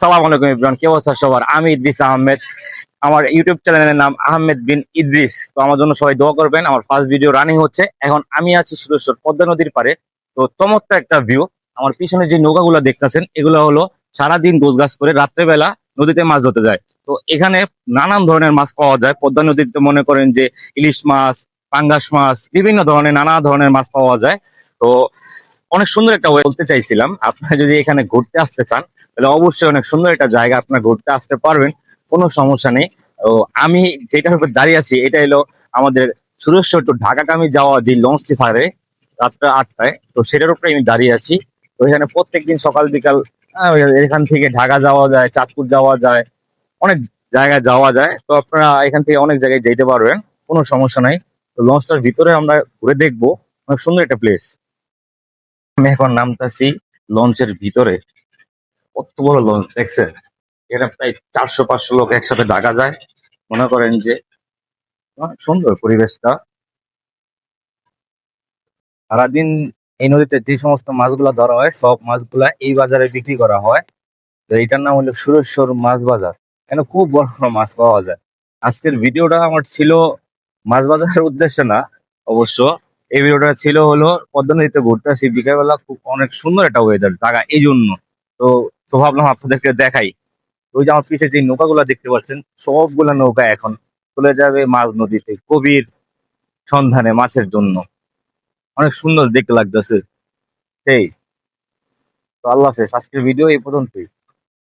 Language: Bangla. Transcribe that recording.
সালাম আলাইকুম ইব্রান কে অবস্থা সবার? আমি ইদ্রিস আহমেদ। আমার ইউটিউব চ্যানেলের নাম আহমেদ বিন ইদ্রিস। তো আমার জন্য সবাই দোয়া করবেন, আমার ফার্স্ট ভিডিও রানিং হচ্ছে। এখন আমি আছি সুরেশ্বর পদ্মা নদীর পারে তো চমৎকার একটা ভিউ আমার পিছনে যে নৌকাগুলো দেখতেছেন, এগুলো হলো সারাদিন গোছ গাছ করে রাত্রেবেলা নদীতে মাছ ধরতে যায়। তো এখানে নানান ধরনের মাছ পাওয়া যায়। পদ্মা নদীতে মনে করেন যে ইলিশ মাছ, পাঙ্গাস মাছ, বিভিন্ন ধরনের, নানা ধরনের মাছ পাওয়া যায়। তো অনেক সুন্দর একটা বলতে চাইছিলাম। আপনারা যদি এখানে ঘুরতে আসতে চান, তাহলে অবশ্যই অনেক সুন্দর একটা জায়গা আপনারা ঘুরতে আসতে পারবেন। কোনো সমস্যা নেই। তো আমি যেটার উপর দাঁড়িয়ে আছি, এটা হলো আমাদের সুরেশ্বর টু ঢাকাগামী যাওয়া যে লঞ্চটি থাকে রাত্রে আটটায়। তো সেটার উপরে আমি দাঁড়িয়ে আছি। তো এখানে প্রত্যেকদিন সকাল বিকাল এখান থেকে ঢাকা যাওয়া যায়, চাঁদপুর যাওয়া যায়, অনেক জায়গায় যাওয়া যায়। তো আপনারা এখান থেকে অনেক জায়গায় যেতে পারবেন, কোনো সমস্যা নাই। তো লঞ্চটার ভিতরে আমরা ঘুরে দেখব। অনেক সুন্দর একটা প্লেস আমি এখন নামতাছি লঞ্চের ভিতরে। কত বড় লঞ্চ, দেখছেন? এটা প্রায় চারশো, পাঁচশো লোক একসাথে ডাকা যায়। মনে করেন যে, অনেক সুন্দর পরিবেশটা। সারাদিন এই নদীতে যে সমস্ত মাছগুলা ধরা হয়, সব মাছগুলা এই বাজারে বিক্রি করা হয়। তো এইটার নাম হলো সুরেশ্বর মাছ বাজার। এখানে খুব বড় বড় মাছ পাওয়া যায়। আজকের ভিডিওটা আমার ছিল মাছ বাজারের উদ্দেশ্যে না, অবশ্য। এই ভিডিওটা ছিল হলো পদ্মা নদীতে ঘুরতে আসি। বিকালবেলা খুব অনেক সুন্দর একটা ওয়েদার ঢাকা এই জন্য। তো তো ভাবলাম আপনাদেরকে দেখাই। ওই যে আমার পিছিয়ে যে নৌকাগুলো দেখতে পাচ্ছেন, সবগুলা নৌকা এখন চলে যাবে মাছ নদীতে কবির সন্ধানে মাছের জন্য। অনেক সুন্দর দেখতে লাগতেছে। সেই তো আল্লাহ হাফেজ, আজকের ভিডিও এই পর্যন্তই।